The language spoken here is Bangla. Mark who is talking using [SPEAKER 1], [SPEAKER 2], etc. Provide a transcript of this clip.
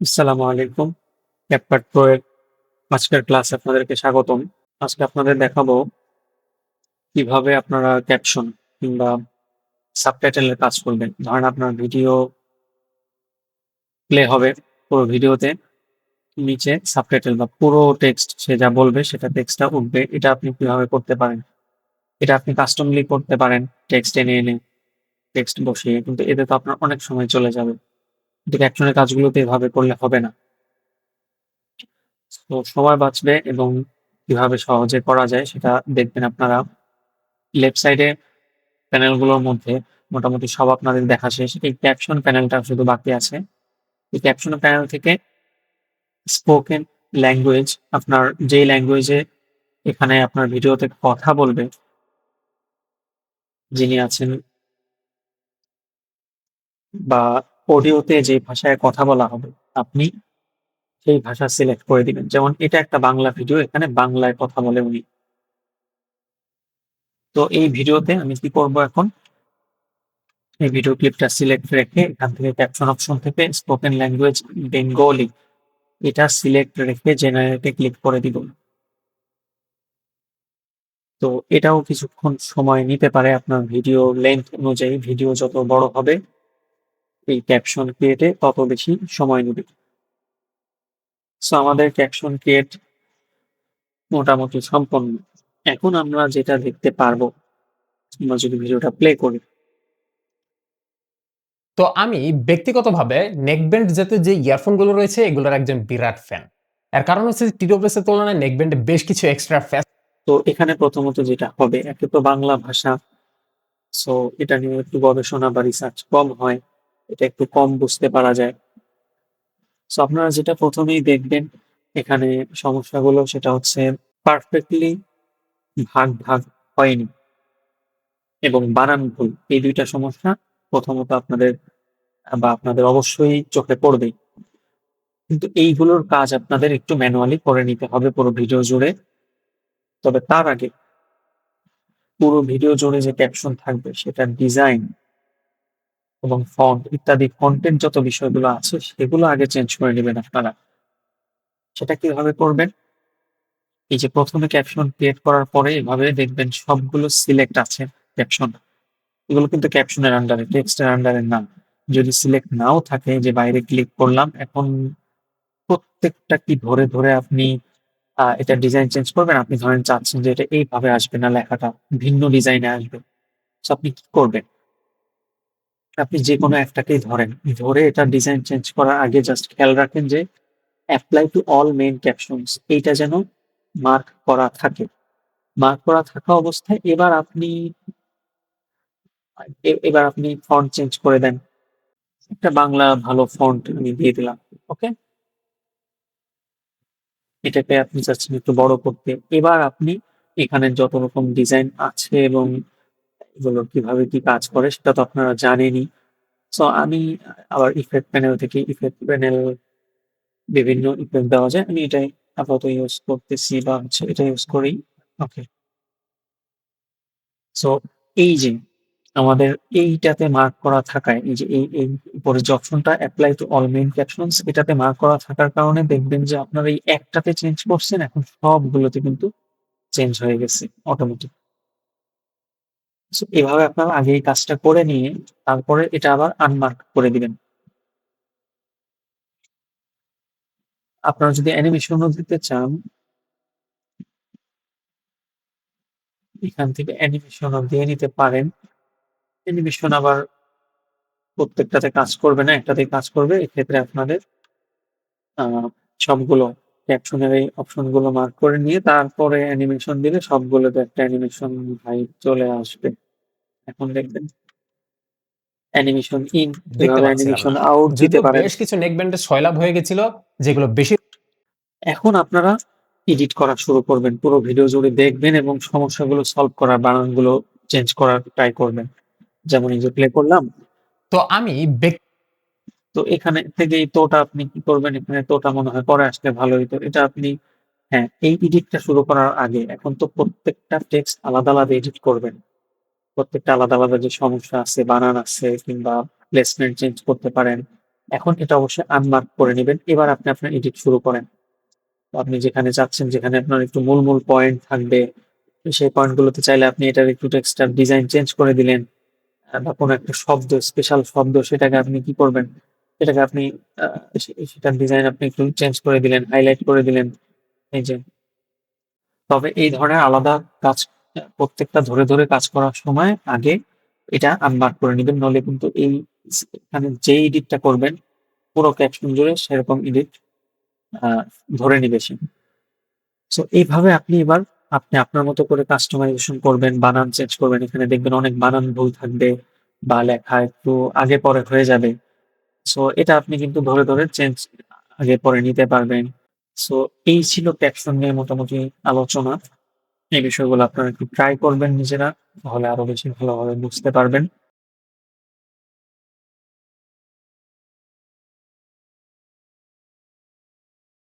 [SPEAKER 1] আসসালামু আলাইকুম। CapCut Pro এর আজকের ক্লাসে আপনাদেরকে স্বাগতম। আজকে আপনাদের দেখাবো কীভাবে আপনারা ক্যাপশন কিংবা সাবটাইটেল এর কাজ করবেন। ধরেন আপনার ভিডিও প্লে হবে। পুরো ভিডিওতে নিচে সাবটাইটেল বা পুরো টেক্সট সে যা বলবে সেটা টেক্সটটা উঠবে। এটা আপনি কীভাবে করতে পারেন? এটা আপনি কাস্টমলি করতে পারেন টেক্সট এনে, এনে টেক্সট বসিয়ে। কিন্তু এতে তো আপনার অনেক সময় চলে যাবে। কিন্তু ক্যাপশনের কাজগুলোতে এভাবে করলে হবে না। তো সময় বাঁচবে এবং কীভাবে সহজে করা যায় সেটা দেখবেন আপনারা। লেফট সাইডে প্যানেলগুলোর মধ্যে মোটামুটি সব আপনাদের দেখা শেষ। এই ক্যাপশন প্যানেলটা শুধু বাকি আছে। এই ক্যাপশন প্যানেল থেকে স্পোকেন ল্যাঙ্গুয়েজ আপনার যেই ল্যাঙ্গুয়েজে এখানে আপনার ভিডিওতে কথা বলবে, যিনি আছেন বা অডিওতে যে ভাষায় কথা বলা হবে, আপনি সেই ভাষা সিলেক্ট করে দিবেন। যেমন এটা একটা বাংলা ভিডিও এখানে বাংলায় কথা বলে উনি। তো এই ভিডিওতে আমি কি করব এখন? এই ভিডিও ক্লিপটা সিলেক্ট রেখে এখান থেকে ক্যাপশন অপশন থেকে স্পোকেন ল্যাঙ্গুয়েজ বেঙ্গলি এটা সিলেক্ট রেখে জেনারেটে ক্লিক করে দিব। তো এটাও কিছুক্ষণ সময় নিতে পারে আপনার ভিডিও লেন্থ অনুযায়ী ভিডিও যত বড় হবে এই ক্যাপশন ক্রিয়েটে তত বেশি সময় নেবে। সো আমাদের ক্যাপশন ক্রিয়েট মোটামুটি সম্পন্ন। এখন আমরা যেটা দেখতে পারব আমরা যদি ভিডিওটা প্লে করি।
[SPEAKER 2] তো আমি ব্যক্তিগতভাবে নেকব্যান্ড জাতীয় যে ইয়ারফোনগুলো রয়েছে এগুলোর একজন বিরাট ফ্যান। এর কারণ হচ্ছে টিডব্লিউএস এর তুলনায় নেকব্যান্ডে বেশ কিছু এক্সট্রা ফ্যাস
[SPEAKER 1] তো এখানে প্রথমত যেটা হবে একে তো বাংলা ভাষা। সো এটা নিয়ে একটু গবেষণা বা রিসার্চ কম হয়। এটা একটু কম বুঝতে পারা যায়। সো আপনারা যেটা প্রথমেই দেখবেন এখানে সমস্যাগুলো সেটা হচ্ছে পারফেক্টলি ভাগ, ভাগ হয়নি। এবং বানান ভুল। এই দুইটা সমস্যা প্রথমত আপনাদের বা আপনাদের অবশ্যই চোখে পড়বেই। কিন্তু এইগুলোর কাজ আপনাদের একটু ম্যানুয়ালি করে নিতে হবে পুরো ভিডিও জুড়ে। তবে তার আগে পুরো ভিডিও জুড়ে যে ক্যাপশন থাকবে সেটার ডিজাইন এবং ফন্ট ইত্যাদি কনটেন্ট যত বিষয়গুলো আছে সেগুলো আগে চেঞ্জ করে নেবেন আপনারা। সেটা কীভাবে করবেন? এই যে প্রথমে ক্যাপশন ক্রিয়েট করার পরে এভাবে দেখবেন সবগুলো সিলেক্ট আছে ক্যাপশন। এগুলো কিন্তু ক্যাপশনের আন্ডারে, টেক্সটের আন্ডারে না। যদি সিলেক্ট নাও থাকে যে বাইরে ক্লিক করলাম এখন প্রত্যেকটা কি ধরে, ধরে আপনি আ এটার ডিজাইন চেঞ্জ করবেন। আপনি ধরেন চাচ্ছেন যে এটা এইভাবে আসবে না লেখাটা, ভিন্ন ডিজাইনে আসবে। আপনি কি করবেন? আপনি যেকোনো একটাকেই ধরেন। ধরে এটার ডিজাইন চেঞ্জ করার আগে জাস্ট খেয়াল রাখেন যে apply to all main captions এইটা যেন মার্ক করা থাকে। মার্ক করা থাকা অবস্থায় এবার আপনি এবার আপনি ফন্ট চেঞ্জ করে দেন। একটা বাংলা ভালো ফন্ট আমি দিয়ে দিলাম। ওকে? এটাকে আপনি চাচ্ছেন একটু বড় করতে। এবার আপনি এখানে যত রকম ডিজাইন আছে এবং এগুলো কীভাবে কি কাজ করে সেটা তো আপনারা জানেনই। সো আমি আবার ইফেক্ট প্যানেল থেকে ইফেক্ট প্যানেল বিভিন্ন ইফেক্ট দেওয়া যায়। আমি এটাই আপাতত ইউজ করতেছি বা হচ্ছে এটা ইউজ করি। ওকে। সো এই যে আমাদের এইটাতে মার্ক করা থাকায় এই যে এই, এই উপরে যে অপশনটা apply to all main captions এটাতে মার্ক করা থাকার কারণে দেখবেন যে আপনারা এই একটাতে চেঞ্জ করছেন এখন সবগুলোতে কিন্তু চেঞ্জ হয়ে গেছে অটোমেটিক। এভাবে আপনারা আগে এই কাজটা করে নিয়ে তারপরে এটা আবার আনমার্ক করে দিবেন। আপনারা যদি অ্যানিমেশনও দিতে চান এখান থেকে অ্যানিমেশনও দিয়ে নিতে পারেন। অ্যানিমেশন আবার প্রত্যেকটাতে কাজ করবে না, একটাতেই কাজ করবে। এক্ষেত্রে আপনাদের সবগুলো ক্যাপশনের এই অপশনগুলো মার্ক করে নিয়ে তারপরে অ্যানিমেশন দিলে সবগুলোতে একটা অ্যানিমেশন ভাই চলে আসবে। এখন দেখবেন অ্যানিমেশন ইন অ্যানিমেশন। আউট দিতে পারেন।
[SPEAKER 2] বেশ কিছু নেকব্যান্ডের সয়লাভ হয়ে গেছিল যেগুলো বেশি
[SPEAKER 1] এখন আপনারা এডিট করা শুরু করবেন। পুরো ভিডিও জুড়ে দেখবেন এবং সমস্যাগুলো সলভ করার বানানগুলো চেঞ্জ করার ট্রাই করবেন। যেমন এই যে প্লে করলাম।
[SPEAKER 2] তো আমি
[SPEAKER 1] তো এখানে থেকে এই তোটা আপনি কি করবেন? এখানে তোটা মনে হয় পরে আসলে ভালো হইতো। এটা আপনি হ্যাঁ, এই এডিটটা শুরু করার আগে এখন তো প্রত্যেকটা টেক্সট আলাদা, আলাদা এডিট করবেন। প্রত্যেকটা আলাদা, আলাদা যে সমস্যা আছে, বানান আছে কিংবা প্লেসমেন্ট চেঞ্জ করতে পারেন। এখন এটা অবশ্যই আনমার্ক করে নেবেন। এবার আপনি আপনার এডিট শুরু করেন। আপনি যেখানে যাচ্ছেন যেখানে আপনার একটু মূল মূল পয়েন্ট থাকবে সেই পয়েন্টগুলোতে চাইলে আপনি এটার একটু টেক্সটার ডিজাইন চেঞ্জ করে দিলেন। বা কোনো একটা শব্দ স্পেশাল শব্দ সেটাকে আপনি কি করবেন? সেটাকে আপনি সেটার ডিজাইন আপনি একটু চেঞ্জ করে দিলেন হাইলাইট করে দিলেন। এই যে তবে এই ধরনের আলাদা কাজ প্রত্যেকটা ধরে ধরে কাজ করার সময় আগে এটা আনমার্ক করে নেবেন। নলে কিন্তু এই এখানে যে এডিটটা করবেন, পুরো ক্যাপশন জুড়ে সেরকম এডিট ধরে নিবে সে। সো এইভাবে আপনি এবার আপনি আপনার মতো করে কাস্টমাইজেশন করবেন, বানান চেঞ্জ করবেন। এখানে দেখবেন অনেক বানান ভুল থাকবে বা লেখা একটু আগে পরে হয়ে যাবে। সো এটা আপনি কিন্তু ধরে ধরে চেঞ্জ আগে পরে নিতে পারবেন। সো এই ছিল ক্যাপশন নিয়ে মোটামুটি আলোচনা। এই বিষয়গুলো আপনারা একটু ট্রাই করবেন নিজেরা তাহলে আরও বেশি ভালোভাবে বুঝতে পারবেন।